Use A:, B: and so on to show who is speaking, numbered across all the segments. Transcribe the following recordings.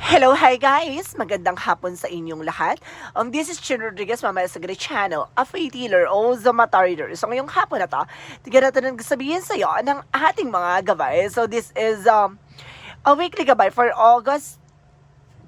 A: Hello, hi guys! Magandang hapon sa inyong lahat. Um, this is Chin Rodriguez, mamaya sa Great Channel, a free dealer o Zamata Reader. So ngayong hapon na to, tigyan natin ang sabihin sa iyo ng ating mga gabay. So this is um, a weekly gabay for August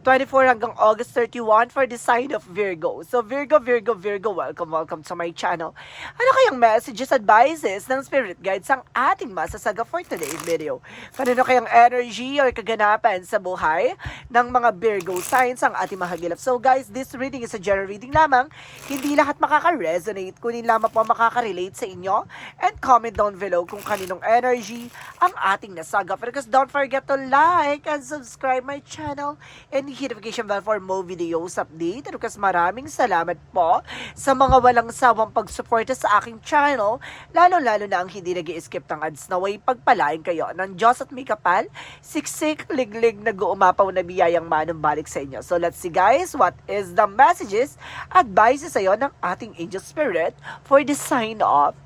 A: 24 hanggang August 31 for the sign of Virgo. So Virgo, Virgo, Virgo, welcome, welcome to my channel. Ano kayang messages, advices ng spirit guides ang ating masasaga for today's video? Kanino kayang energy or kaganapan sa buhay ng mga Virgo signs ang ating mahagilap? So guys, this reading is a general reading lamang. Hindi lahat makaka-resonate, kunin lamang po makaka-relate sa inyo. And comment down below kung kaninong energy ang ating nasaga. Because don't forget to like and subscribe my channel and notification bell for more videos update. And because maraming salamat po sa mga walang sawang pagsuporta sa aking channel, lalo-lalo na ang hindi nag skip ng ads na way pagpalain kayo ng Diyos at may kapal, siksik, liglig, nag-uumapaw na biyayang manumbalik sa inyo. So let's see guys, what is the messages, advices sa'yo ng ating angel spirit for the sign of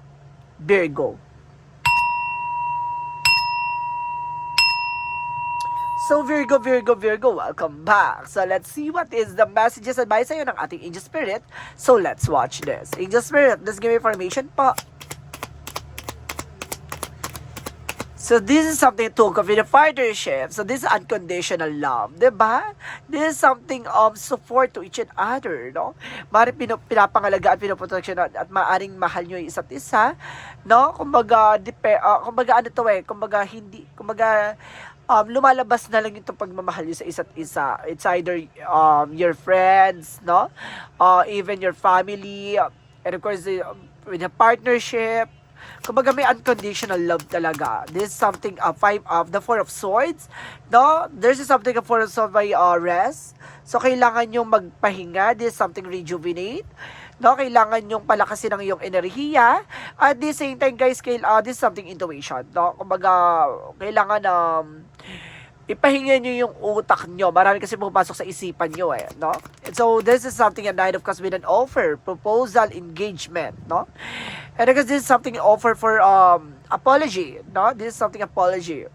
A: Virgo. So Virgo, Virgo, Virgo, welcome back. So let's see what is the messages advice sa'yo ng ating Angel Spirit. So let's watch this. Angel Spirit, let's give me information po. So this is something to of in a. So this is unconditional love, 'di ba? This is something of support to each and other, no? Mari pinapangalagaan, pinoprotection at maaring mahal nyo yung isa't isa, no? Kumbaga, dipe, uh, kumbaga ano to eh, kumbaga hindi, kumbaga um, lumalabas na lang itong pagmamahal nyo sa isa't isa. It's either um, your friends, no? Uh, even your family, and of course, um, with a partnership, Kumbaga may unconditional love talaga. This is something, uh, five of the four of swords. No? There's something of four of swords by uh, rest. So, kailangan yung magpahinga. This is something rejuvenate. No, kailangan yung palakasin ng iyong enerhiya. At the same time, guys, kail, uh, this is something intuition. No? Kumbaga, kailangan um, ipahinga nyo yung utak nyo. Marami kasi pumapasok sa isipan nyo eh, no? And so, this is something a night of cups with an offer, proposal, engagement, no? And because this is something offer for um apology, no? This is something apology.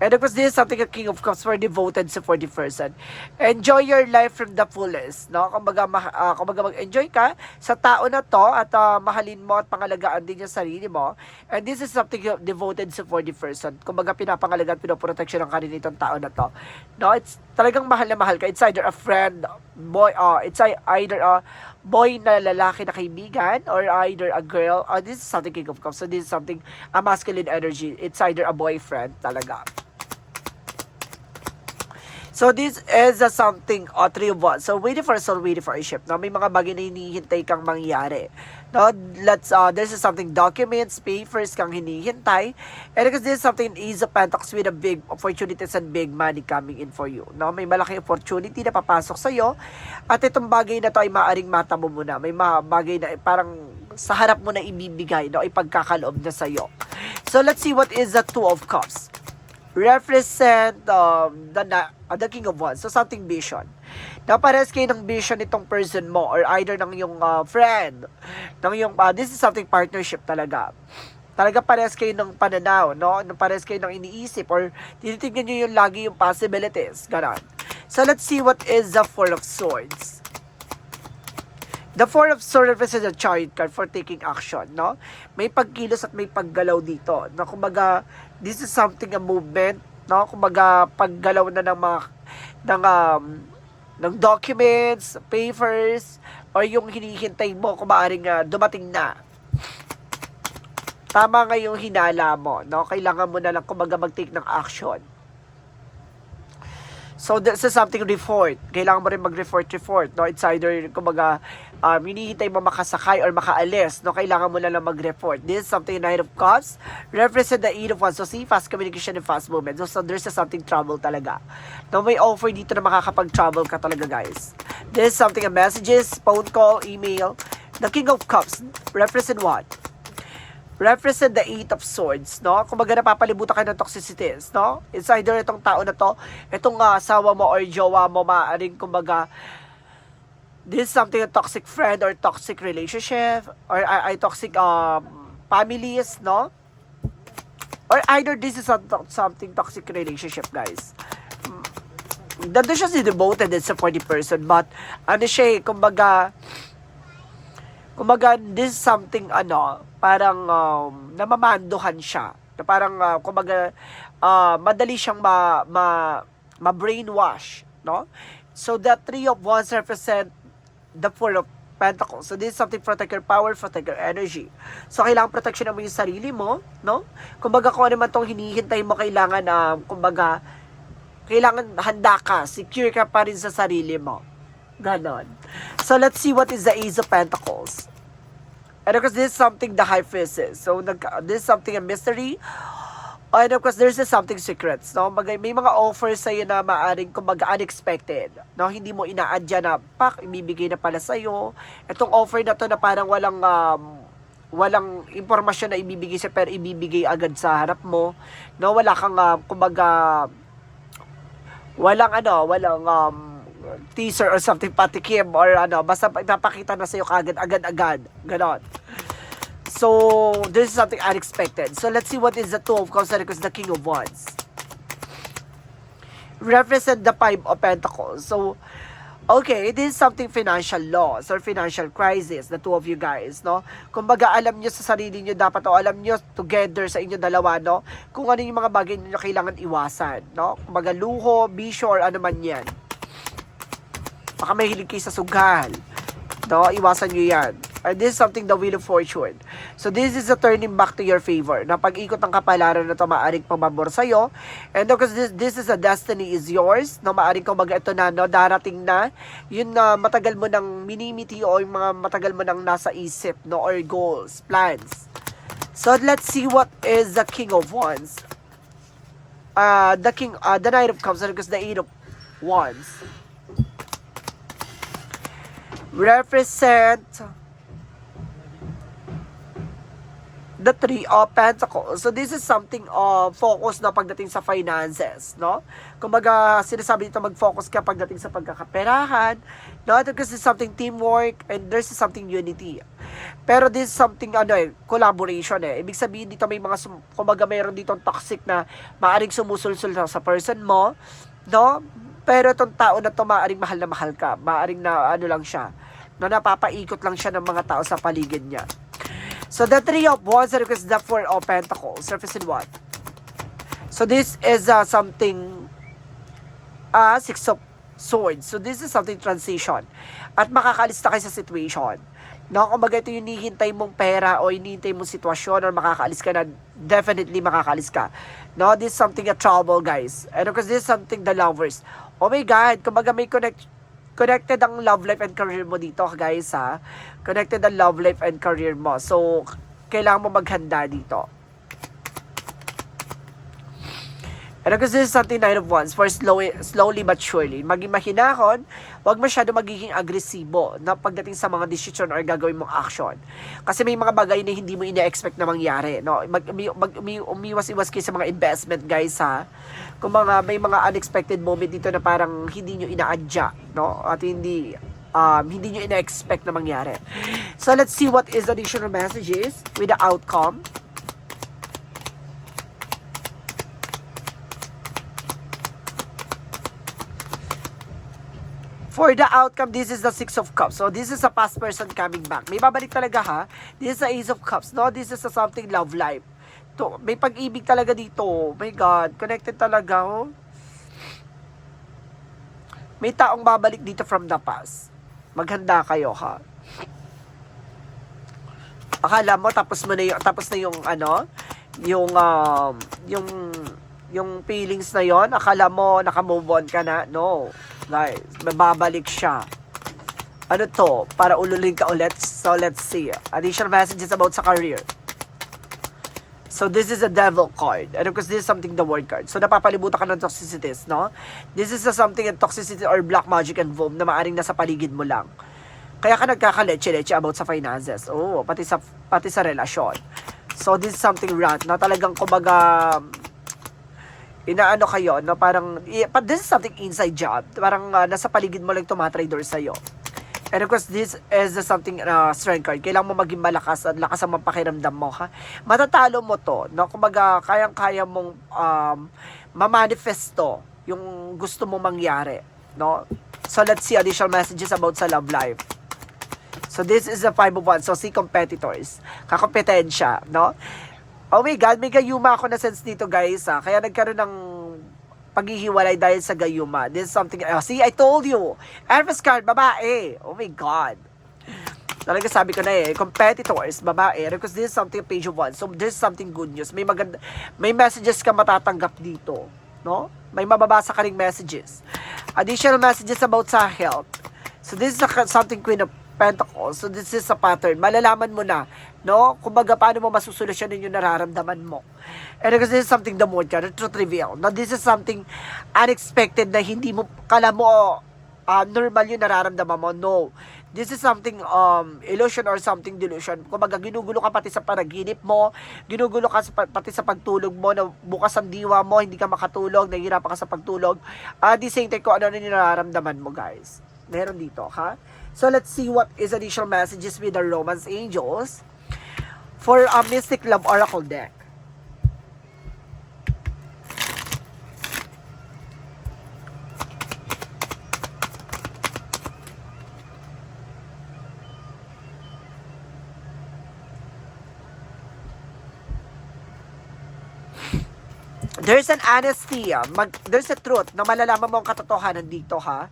A: And of course, this is something a king of cups for devoted sa 40 person. Enjoy your life from the fullest, no? Kumbaga, uh, kumbaga mag-enjoy ka sa tao na to at uh, mahalin mo at pangalagaan din yung sarili mo. And this is something devoted sa 40 person. Kumbaga, pinapangalagaan, pinoprotection ng kanina itong tao na to. No? It's talagang mahal na mahal ka. It's either a friend, boy, uh, it's either a boy na lalaki na kaibigan or either a girl. Uh, this is something king of cups. So this is something, a masculine energy. It's either a boyfriend talaga. So this is a something uh, three of one. So waiting for a soul, waiting for a ship. No, may mga bagay na hinihintay kang mangyari. No, let's uh, this is something documents, papers kang hinihintay. And because this is something is a pentacles with a big opportunities and big money coming in for you. No, may malaking opportunity na papasok sa iyo. At itong bagay na to ay maaring mata mo muna. May mga bagay na parang sa harap mo na ibibigay, no, ipagkakaloob na sa iyo. So let's see what is the two of cups represent um, the, uh, the King of Wands. So, something vision. Na pares kayo ng vision nitong person mo or either ng yung uh, friend, ng yung, uh, this is something partnership talaga. Talaga pares kayo ng pananaw, no? Pares kayo ng iniisip or tinitignan nyo yung lagi yung possibilities. Ganon. So, let's see what is the Four of Swords. The Four of Swords represents a chariot card for taking action, no? May pagkilos at may paggalaw dito. Na kumbaga, this is something a movement, no? Kumbaga, paggalaw na ng mga ng um, ng documents, papers, or yung hinihintay mo kung maaaring uh, dumating na. Tama nga yung hinala mo, no? Kailangan mo na lang kumbaga mag-take ng action. So, this is something report. Kailangan mo rin mag-report, report, no? It's either, kumbaga, um, hinihintay mo makasakay or makaalis, no? Kailangan mo na lang mag-report. This is something Nine of Cups. Represent the Eight of Wands. So, see, fast communication and fast movement. So, so there's something trouble talaga. No, may offer dito na makakapag-travel ka talaga, guys. This is something, a messages, phone call, email. The King of Cups. Represent what? Represent the Eight of Swords, no? Kumbaga napapalibutan ka ng toxicities, no? It's either itong tao na to, itong uh, mo or jowa mo, maaaring kumbaga, this is something a toxic friend or toxic relationship or uh, ay toxic um, families, no? Or either this is a, something toxic relationship, guys. nandun siya si devoted and supportive person, but, ano siya eh, kumbaga, kumbaga, this is something, ano, parang, um, namamanduhan siya. Na parang, uh, kumbaga, uh, madali siyang ma, ma, ma-brainwash, no? So, the three of wands represent the four of pentacles. So, this is something protect your power, protect your energy. So, kailangan protection mo yung sarili mo, no? Kumbaga, kung ano man tong hinihintay mo, kailangan, um, kumbaga, kailangan handa ka, secure ka pa rin sa sarili mo. Ganon. So, let's see what is the Ace of Pentacles. And of course, this is something the High Priestess. So, this is something a mystery. And of course, there's just something secrets, no? Mag, may mga offers sa'yo na maaring kumbaga unexpected, no? Hindi mo inaadya na, pak, ibibigay na pala sa'yo. Itong offer na to na parang walang, um, walang impormasyon na ibibigay sa pero ibibigay agad sa harap mo, no? Wala kang, uh, kumbaga, walang ano, walang, um, teaser or something patikim or ano, basta ipapakita na sa'yo kagad, agad-agad. Ganon. So, this is something unexpected. So, let's see what is the Two of Cups and the King of Wands. Represent the Five of Pentacles. So, okay, this is something financial loss or financial crisis, the two of you guys, no? Kumbaga, alam nyo sa sarili nyo dapat o alam nyo together sa inyo dalawa, no? Kung ano yung mga bagay nyo kailangan iwasan, no? Kumbaga, luho, bisyo, or ano man yan. Baka may hilig kayo sa sugal. No? Iwasan nyo yan. And this is something the wheel of fortune. So this is a turning back to your favor. Na pag-ikot ng kapalaran na ito, maaaring pamabor sa'yo. And because this, this is a destiny is yours, no, maaaring kung mag na, no, darating na, yun na matagal mo nang minimiti o yung mga matagal mo nang nasa isip, no, or goals, plans. So let's see what is the King of Wands. Uh, the King, uh, the Knight of Cups, because the Eight of Wands represent the three of pentacles. So this is something of focus na pagdating sa finances, no? Kumbaga, sinasabi dito mag-focus ka pagdating sa pagkakaperahan, no? Because it's something teamwork and there's something unity. Pero this is something ano eh, collaboration eh. Ibig sabihin dito may mga kumbaga mayroon dito toxic na maaring sumusulsul sa person mo, no? Pero itong tao na to maaring mahal na mahal ka, maaring na ano lang siya, na napapaikot lang siya ng mga tao sa paligid niya. So the three of wands request the four of pentacles. Surface in what? So this is uh, something uh, six of swords. So this is something transition. At makakalis na kayo sa situation. No, kumbaga ito yung hinihintay mong pera o hinihintay mong sitwasyon or makakaalis ka na, definitely makakaalis ka. No, this is something a trouble, guys. And because this is something the lovers. Oh my God, kumbaga may connect, connected ang love life and career mo dito, guys, ha? Connected ang love life and career mo. So, kailangan mo maghanda dito. And because this is something nine of wands for slowly, slowly but surely. Maging mahinahon, huwag masyado magiging agresibo na pagdating sa mga decision or gagawin mong action. Kasi may mga bagay na hindi mo ina-expect na mangyari. No? Mag, mag, umi- umiwas-iwas kayo sa mga investment, guys, ha? Kung mga, may mga unexpected moment dito na parang hindi nyo ina-adya, no? At hindi, um, hindi nyo ina-expect na mangyari. So, let's see what is the additional messages with the outcome. For the outcome, this is the Six of Cups. So, this is a past person coming back. May babalik talaga ha. This is the Ace of Cups. No, this is a something love life. To, may pag-ibig talaga dito. Oh my God, connected talaga oh. May taong babalik dito from the past. Maghanda kayo ha. Akala mo tapos mo na yung tapos na yung ano, yung um, yung yung feelings na yon akala mo naka-move on ka na no guys mababalik siya ano to para ululin ka ulit so let's see additional messages about sa career So this is a devil card. And of course, this is something the word card. So napapalibutan ka ng toxicities, no? This is a something a toxicity or black magic involved na maaring nasa paligid mo lang. Kaya ka nagkakaleche-leche about sa finances. Oo, pati sa pati sa relasyon. So this is something rat na talagang kumbaga inaano kayo, no? Parang, but this is something inside job. Parang ah, nasa paligid mo lang tumatrader sa'yo. And of course, this is uh, something uh, strength card. Kailangan mo maging malakas at lakas ang mapakiramdam mo, ha? Matatalo mo to, no? Kumbaga, kayang-kaya mong um, mamanifesto yung gusto mo mangyari, no? So let's see additional messages about sa love life. So this is the five of wands. So see competitors. Kakompetensya, no? Oh my God, may gayuma ako na sense dito guys. Ah. Kaya nagkaroon ng paghihiwalay dahil sa gayuma. This is something, oh, see, I told you. Elvis card, babae. Oh my God. Talaga sabi ko na eh, competitors, babae, because this is something page of one. So there's something good news. May maganda, may messages ka matatanggap dito, no? May mababasa ka ring messages. Additional messages about sa health. So this is a, something Queen of Pentacles. So this is a pattern. Malalaman mo na, no? Kumbaga paano mo masusolusyonin yung nararamdaman mo. And because this is something the more truth reveal. Now this is something unexpected na hindi mo, kala mo, uh, normal yung nararamdaman mo. No. This is something um illusion or something delusion. Kumbaga ginugulo ka pati sa panaginip mo, ginugulo ka sa, pati sa pagtulog mo na bukas ang diwa mo, hindi ka makatulog, nahihirapan ka sa pagtulog. At the same time, kung ano na nararamdaman mo, guys. Meron dito, ha? So let's see what is additional messages with the Romance Angels for a Mystic Love Oracle deck. there's an honesty. Mag, there's a truth na malalaman mo ang katotohanan dito, ha?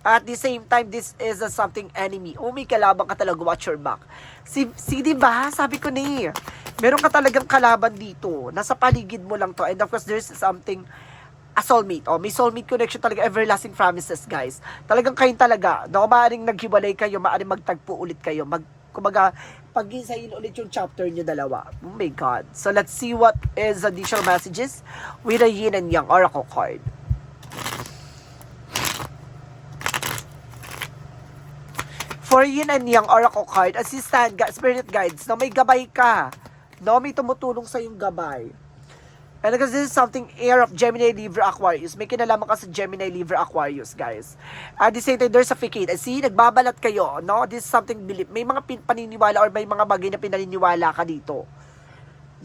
A: At the same time, this is a something enemy. May kalaban ka talaga, watch your back. Si, si di ba? Sabi ko ni, meron ka talagang kalaban dito. Nasa paligid mo lang to. And of course, there's something, a soulmate. Oh, may soulmate connection talaga, everlasting promises, guys. Talagang kayo talaga. No, maaaring naghiwalay kayo, maaaring magtagpo ulit kayo. Mag, kumbaga, pag-isayin ulit yung chapter nyo dalawa. Oh my God. So, let's see what is additional messages with the yin and yang oracle card. For yin and yang oracle card, assistant, spirit guides, no, may gabay ka. No, may tumutulong sa yung gabay. And because this is something air of Gemini, Libra, Aquarius. May kinalaman ka sa Gemini, Libra, Aquarius, guys. At the same time, there's a facade. See, nagbabalat kayo, no? This is something belief. May mga paniniwala or may mga bagay na pinaniniwala ka dito.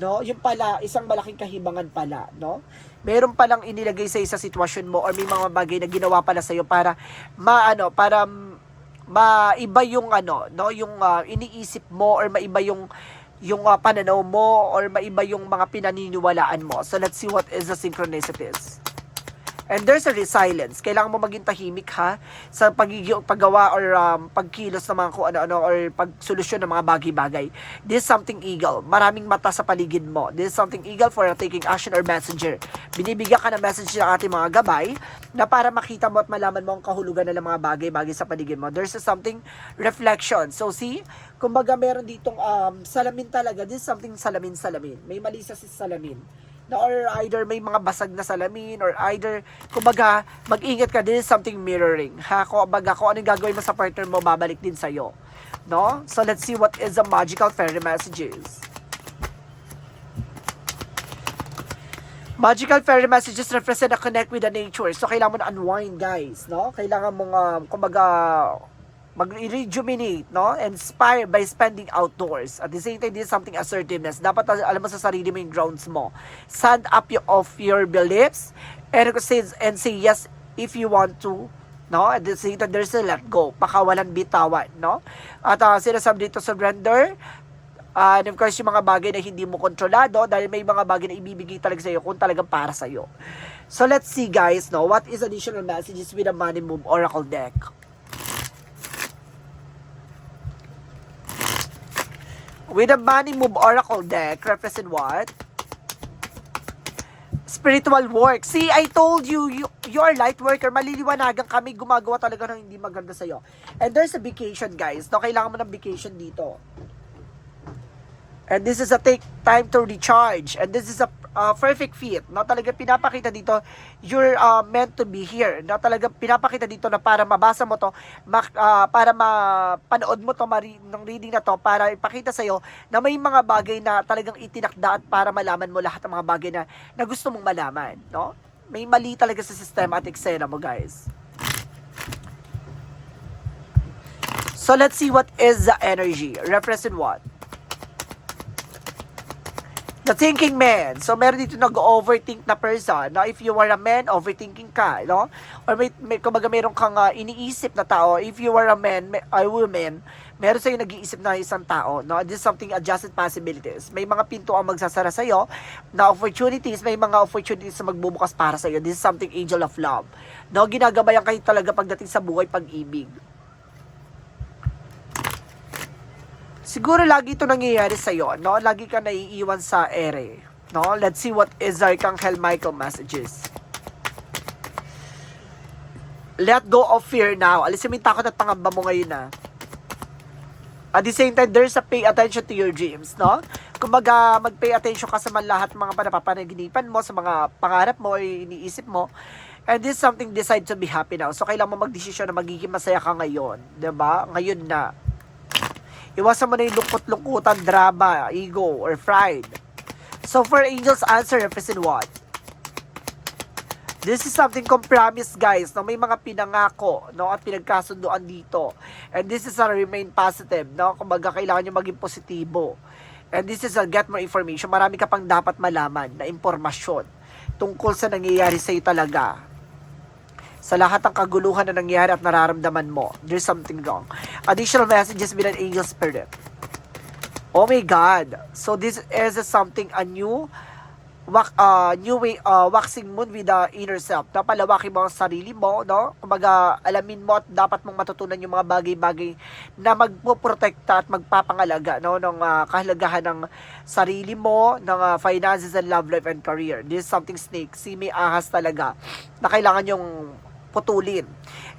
A: No? Yung pala, isang malaking kahibangan pala, no? Meron palang inilagay sa sa sitwasyon mo or may mga bagay na ginawa pala sa iyo para maano, para maiba yung ano, no, yung ah, iniisip mo or maiba yung yung ah, pananaw mo or maiba yung mga pinaniniwalaan mo. So let's see what is the synchronicities. And there's a resilience. Kailangan mo maging tahimik ha sa pagiging paggawa or um, pagkilos ng mga kung ano-ano or pagsolusyon ng mga bagay-bagay. This is something eagle. Maraming mata sa paligid mo. This is something eagle for taking action or messenger. Binibigyan ka ng message ng ating mga gabay na para makita mo at malaman mo ang kahulugan ng mga bagay-bagay sa paligid mo. There's a something reflection. So see, kumbaga meron ditong um, salamin talaga. This is something salamin-salamin. May mali sa si salamin na or either may mga basag na salamin or either kumbaga mag-ingat ka din something mirroring ha kumbaga kung ano yung gagawin mo sa partner mo babalik din sa iyo no so let's see what is the magical fairy messages Magical fairy messages represent a connect with the nature. So, kailangan mo na unwind, guys, no? Kailangan mong, um, kumbaga, mag-rejuvenate, no? Inspire by spending outdoors. At the same time, this is something assertiveness. Dapat alam mo sa sarili mo yung grounds mo. Stand up your, of your beliefs and and say yes if you want to no? At the same time, there's a let go. Pakawalan bitawan, no? At uh, sinasabi dito, surrender, Uh, and of course, yung mga bagay na hindi mo kontrolado dahil may mga bagay na ibibigay talaga sa iyo kung talagang para sa iyo. So, let's see guys, no? What is additional messages with the Money Move Oracle deck? With the Money Move Oracle deck, represent what? Spiritual work. See, I told you, you you're a light worker. Maliliwanagan kami, gumagawa talaga ng hindi maganda sa'yo. And there's a vacation, guys. No, kailangan mo ng vacation dito. And this is a take time to recharge. And this is a uh, perfect fit. No, talaga pinapakita dito, you're uh, meant to be here. No, talaga pinapakita dito na para mabasa mo to, mak, uh, para mapanood mo to mari, ng reading na to, para ipakita sa'yo na may mga bagay na talagang itinakda at para malaman mo lahat ng mga bagay na, na gusto mong malaman. No? May mali talaga sa sistema at eksena mo, guys. So, let's see what is the energy. Represent what? The thinking man. So, meron dito nag-overthink na person. No? If you are a man, overthinking ka. No? Or may, may kumbaga meron kang ah, iniisip na tao. If you are a man, may, a woman, meron sa'yo nag-iisip na isang tao. No? This is something adjusted possibilities. May mga pinto ang magsasara sa'yo na opportunities. May mga opportunities na magbubukas para sa'yo. This is something angel of love. No? Ginagabayan kayo talaga pagdating sa buhay pag-ibig. Siguro lagi ito nangyayari sa iyo, no? Lagi ka naiiwan sa ere, no? Let's see what is Archangel Michael messages. Let go of fear now. Alisin mo yung takot at pangamba mo ngayon, na. At the same time, there's a pay attention to your dreams, no? Kumbaga, mag-pay attention ka sa mga lahat mga napapanaginipan mo, sa mga pangarap mo, iniisip mo. And this is something decide to be happy now. So, kailangan mo magdesisyon na magiging masaya ka ngayon. ba? Ngayon na. Iwasan mo na yung lungkot-lungkutan, drama, ego, or pride. So for angels answer represent what? This is something compromise guys, no? May mga pinangako, no? At pinagkasunduan dito. And this is a remain positive, no? Kumbaga, kailangan nyo maging positibo. And this is a get more information. Marami ka pang dapat malaman na impormasyon tungkol sa nangyayari sa'yo talaga sa lahat ng kaguluhan na nangyayari at nararamdaman mo, there's something wrong. Additional messages with an angel spirit. Oh my God. So this is something, a new wak, uh, new way, uh, waxing moon with the inner self. Napalawakin mo ang sarili mo, no? Kumbaga, alamin mo at dapat mong matutunan yung mga bagay-bagay na magpoprotekta at magpapangalaga, no? Ng uh, kahalagahan ng sarili mo, ng uh, finances and love life and career. This is something snake. Si may ahas talaga na kailangan yung putulin.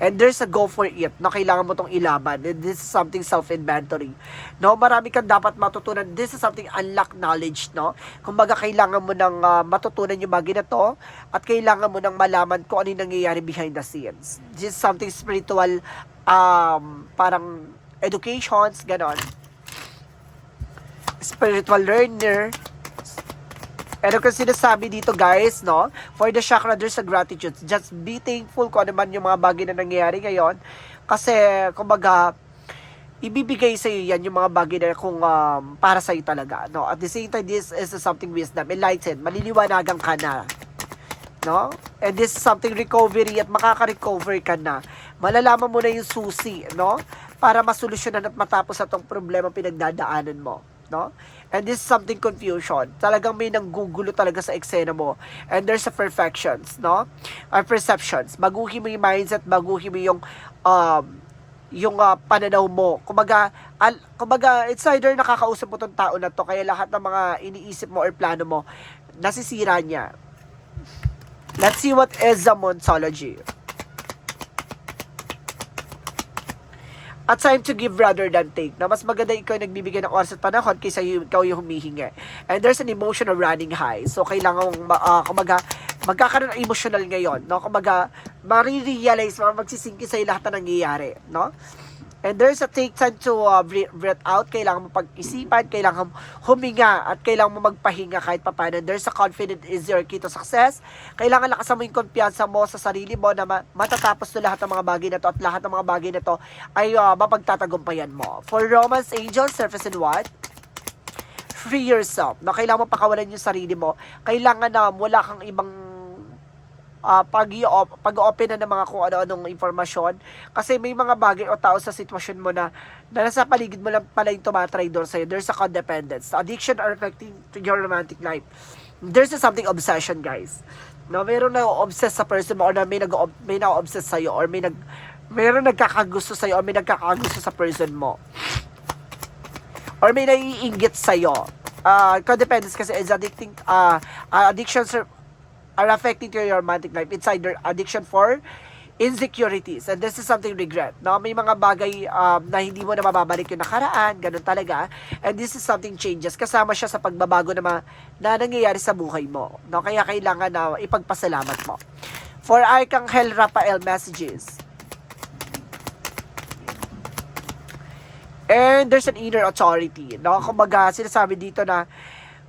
A: And there's a go for it na kailangan mo tong ilaban. And this is something self-inventory. No, marami kang dapat matutunan. This is something unlock knowledge, no? Kumbaga kailangan mo nang uh, matutunan yung bagay na to at kailangan mo nang malaman kung ano yung nangyayari behind the scenes. This is something spiritual um parang educations, ganon. Spiritual learner, ano kasi sinasabi dito guys, no? For the chakra, there's a gratitude. Just be thankful kung ano man yung mga bagay na nangyayari ngayon. Kasi, kumbaga, ibibigay sa iyo yan yung mga bagay na kung um, para sa iyo talaga, no? At the same time, this is something wisdom, enlightened, maliliwanagan ka na. No? And this is something recovery at makaka-recover ka na. Malalaman mo na yung susi, no? Para masolusyonan at matapos atong problema pinagdadaanan mo, no? And this is something confusion. Talagang may nanggugulo talaga sa eksena mo. And there's a perfections, no? Or perceptions. Baguhin mo yung mindset, baguhin mo yung um, yung uh, pananaw mo. Kumaga, al, kumaga, it's either nakakausap mo tong tao na to, kaya lahat ng mga iniisip mo or plano mo, nasisira niya. Let's see what is the Monsology. At time to give rather than take. Na mas maganda ikaw yung nagbibigay ng oras at panahon kaysa yung, ikaw yung humihingi. And there's an emotional running high. So, kailangan uh, kumaga, magkakaroon ng emotional ngayon. No? Kumaga, marirealize, magsisingki sa'yo lahat na nangyayari. No? And there's a take time to uh, breath out. Kailangan mo pag-isipan, kailangan mo huminga, at kailangan mo magpahinga kahit papaano. There's a confident is your key to success. Kailangan lakasan mo yung kumpiyansa mo sa sarili mo na ma- matatapos na lahat ng mga bagay na to at lahat ng mga bagay na to ay uh, mapagtatagumpayan mo. For Romance Angel, surface and what? Free yourself. Na kailangan mo pakawalan yung sarili mo. Kailangan na wala kang ibang uh, pag pag-open na ng mga kung ano-anong informasyon kasi may mga bagay o tao sa sitwasyon mo na, na nasa paligid mo lang pala yung tumatry doon sa'yo. There's a codependence. Addiction are affecting your romantic life. There's a something obsession, guys. No, meron na obsess sa person mo or na may nag may na-obsess sa'yo or may nag meron nagkakagusto sa'yo or may nagkakagusto sa person mo. Or may naiinggit sa'yo. Uh, codependence kasi is addicting uh, uh, addictions are affecting to your romantic life. It's either addiction for insecurities. And this is something regret. No? May mga bagay um, na hindi mo na mababalik yung nakaraan, ganun talaga. And this is something changes. Kasama siya sa pagbabago na, ma- na nangyayari sa buhay mo. No? Kaya kailangan na ipagpasalamat mo. For Archangel Raphael messages. And there's an inner authority. No? Kumbaga, sinasabi dito na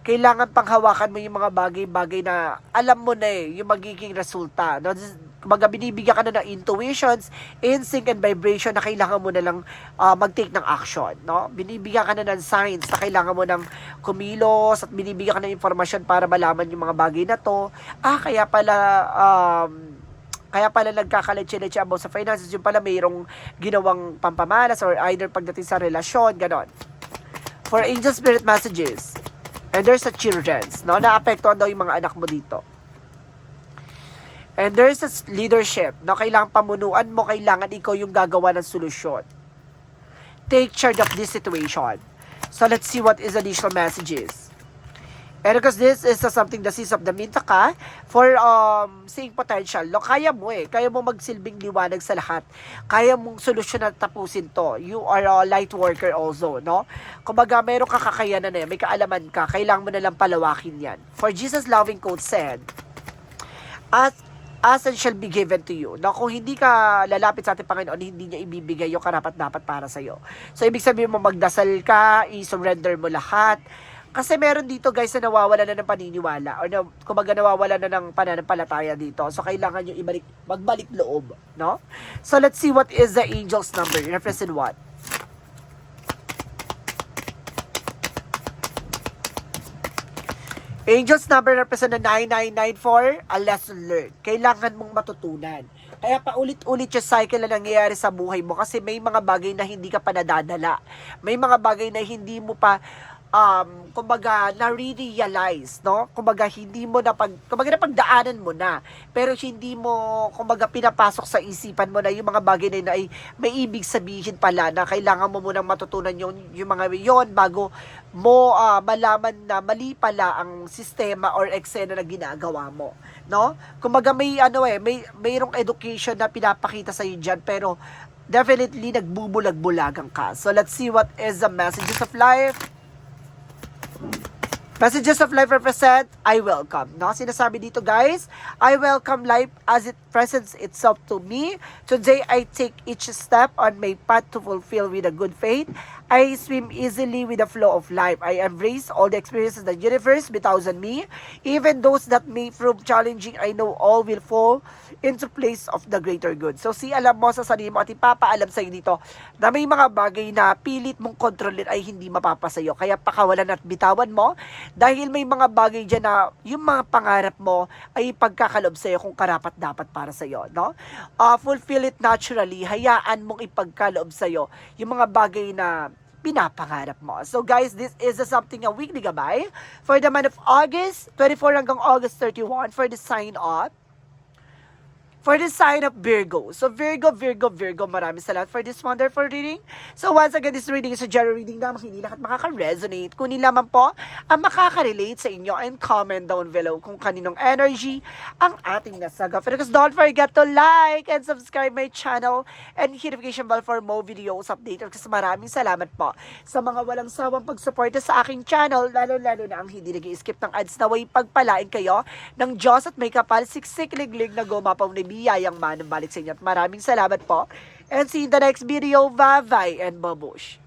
A: kailangan panghawakan mo yung mga bagay-bagay na alam mo na eh, yung magiging resulta. No? Kumbaga, binibigyan ka na ng intuitions, instinct, and vibration na kailangan mo na lang ah, mag-take ng action, no? Binibigyan ka na ng signs na kailangan mo ng kumilos at binibigyan ka ng informasyon para malaman yung mga bagay na to. Ah, kaya pala, um, kaya pala nagkakaletse-letse about sa finances, yung pala mayroong ginawang pampamalas or either pagdating sa relasyon, ganon. For angel spirit messages, and there's a children's, no? Naapektuhan daw yung mga anak mo dito. And there's a leadership na kailangan pamunuan mo, kailangan ikaw yung gagawa ng solusyon. Take charge of this situation. So let's see what is additional messages. And because this is uh, something the seas of the minta ka for um, seeing potential. No, kaya mo eh. Kaya mo magsilbing liwanag sa lahat. Kaya mong solusyon at tapusin to. You are a light worker also, no? Kumbaga, meron ka kakayanan na yan. May kaalaman ka. Kailangan mo na lang palawakin yan. For Jesus loving quote said, as as and shall be given to you. Na kung hindi ka lalapit sa ating Panginoon, hindi niya ibibigay yung karapat-dapat para sa iyo. So, ibig sabihin mo, magdasal ka, i-surrender mo lahat. Kasi meron dito guys na nawawala na ng paniniwala or na, kumbaga nawawala na ng pananampalataya dito. So, kailangan nyo ibalik, magbalik loob. No? So, let's see what is the angel's number. Represent what? Angels number represent na 9994, a lesson learned. Kailangan mong matutunan. Kaya paulit-ulit yung cycle na nangyayari sa buhay mo kasi may mga bagay na hindi ka pa nadadala. May mga bagay na hindi mo pa um, kumbaga, na-realize, no? Kumbaga, hindi mo na pag, kumbaga, napagdaanan mo na. Pero hindi mo, kumbaga, pinapasok sa isipan mo na yung mga bagay na yun ay may ibig sabihin pala na kailangan mo munang matutunan yung, yung mga yon bago mo ah, malaman na mali pala ang sistema or eksena na ginagawa mo, no? Kumbaga, may ano eh, may mayroong education na pinapakita sa iyo diyan pero definitely nagbubulag-bulagan ka. So let's see what is the messages of life. Messages of life represent, I welcome. No? Sinasabi dito guys, I welcome life as it presents itself to me. Today, I take each step on my path to fulfill with a good faith. I swim easily with the flow of life. I embrace all the experiences the universe bestows on me. Even those that may prove challenging, I know all will fall into place of the greater good. So, si alam mo sa sarili mo at ipapaalam sa'yo dito na may mga bagay na pilit mong kontrolin ay hindi mapapasayo. Kaya pakawalan at bitawan mo dahil may mga bagay dyan na yung mga pangarap mo ay pagkakalob sa'yo kung karapat dapat para sa'yo. No? Uh, fulfill it naturally. Hayaan mong ipagkaloob sa'yo yung mga bagay na pinapangarap mo. So guys, this is a something a weekly gabay for the month of August 24 hanggang August 31 for the sign up for the sign of Virgo. So Virgo, Virgo, Virgo, maraming salamat for this wonderful reading. So once again, this reading is a general reading na hindi lahat makaka-resonate. Kunin lamang po ang makaka-relate sa inyo and comment down below kung kaninong energy ang ating nasaga. Because don't forget to like and subscribe my channel and hit notification bell for more videos updated. Kasi maraming salamat po sa mga walang sawang pagsuporta sa aking channel, lalo-lalo na ang hindi nag skip ng ads na way pagpalain kayo ng Diyos at may kapal siksik liglig na gumapaw na biyayang manang balik sa inyo. At maraming salamat po. And see you in the next video. Bye-bye and babush.